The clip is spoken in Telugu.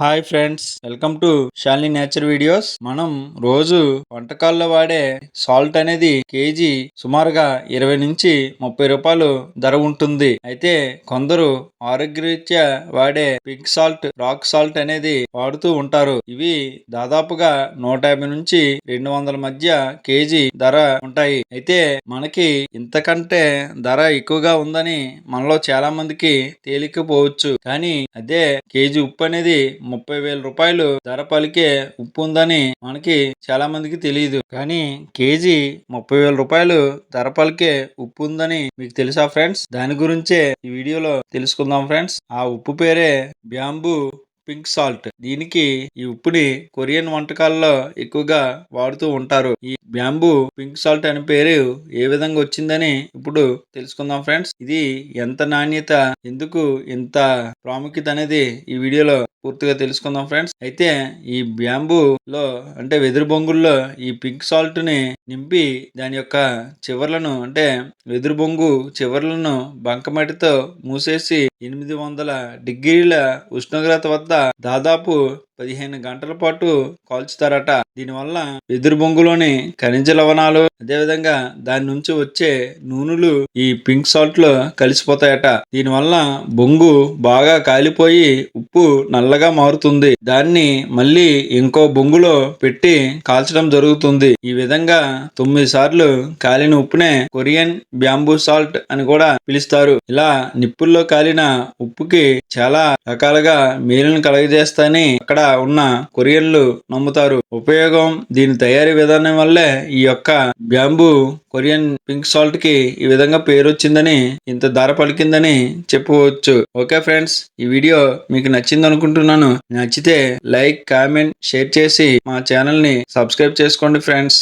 Hi friends welcome to Shalini nature videos మనం రోజు వంటకాల్లో వాడే సాల్ట్ అనేది కేజీ సుమారుగా ఇరవై నుంచి ముప్పై రూపాయలు ధర ఉంటుంది. అయితే కొందరు ఆరోగ్యరీత్యా వాడే పింక్ సాల్ట్ రాక్ సాల్ట్ అనేది వాడుతూ ఉంటారు. ఇవి దాదాపుగా నూట యాభై నుంచి రెండు వందల మధ్య కేజీ ధర ఉంటాయి. అయితే మనకి ఇంతకంటే ధర ఎక్కువగా ఉందని మనలో చాలా మందికి తేలికపోవచ్చు కానీ అదే కేజీ ఉప్పు అనేది ముప్పై వేల రూపాయలు ధర పలికే ఉప్పు ఉందని మనకి చాలా మందికి తెలియదు కానీ కేజీ ముప్పై వేల రూపాయలు ధర పలికే ఉప్పు ఉందని మీకు తెలుసా ఫ్రెండ్స్? దాని గురించే ఈ వీడియోలో తెలుసుకుందాం ఫ్రెండ్స్. ఆ ఉప్పు పేరే బ్యాంబూ పింక్ సాల్ట్. దీనికి ఈ ఉప్పుని కొరియన్ వంటకాల్లో ఎక్కువగా వాడుతూ ఉంటారు. ఈ బ్యాంబూ పింక్ సాల్ట్ అనే పేరు ఏ విధంగా వచ్చిందని ఇప్పుడు తెలుసుకుందాం ఫ్రెండ్స్. ఇది ఎంత నాణ్యత ఎందుకు ఇంత ప్రాముఖ్యత అనేది ఈ వీడియోలో పూర్తిగా తెలుసుకుందాం ఫ్రెండ్స్. అయితే ఈ బ్యాంబూ లో అంటే వెదురు బొంగుల్లో ఈ పింక్ సాల్ట్ని నింపి దాని యొక్క చివర్లను అంటే వెదురు బొంగు చివర్లను బంకమట్టితో మూసేసి ఎనిమిది వందల డిగ్రీల ఉష్ణోగ్రత వద్ద దాదాపు పదిహేను గంటల పాటు కాల్చుతారట. దీనివల్ల వెదురు బొంగులోని ఖనిజ లవణాలు అదేవిధంగా దాని నుంచి వచ్చే నూనెలు ఈ పింక్ సాల్ట్లో కలిసిపోతాయట. దీనివల్ల బొంగు బాగా కాలిపోయి ఉప్పు నల్లగా మారుతుంది. దాన్ని మళ్ళీ ఇంకో బొంగులో పెట్టి కాల్చడం జరుగుతుంది. ఈ విధంగా తొమ్మిది సార్లు కాలిన ఉప్పునే కొరియన్ బ్యాంబూ సాల్ట్ అని కూడా పిలుస్తారు. ఇలా నిప్పుల్లో కాలిన ఉప్పుకి చాలా రకాలుగా మేలును కలగజేస్తాయని అక్కడ ఉన్న కొరియన్లు నమ్ముతారు. ఉపయోగం దీని తయారీ విధానం వల్లే ఈ యొక్క బ్యాంబూ కొరియన్ పింక్ సాల్ట్కి ఈ విధంగా పేరు వచ్చిందని ఇంత ధర పలికిందని చెప్పవచ్చు ఓకే ఫ్రెండ్స్ ఈ వీడియో మీకు నచ్చింది అనుకుంటున్నాను నచ్చితే లైక్ కామెంట్ షేర్ చేసి మా ఛానల్ని సబ్స్క్రైబ్ చేసుకోండి ఫ్రెండ్స్.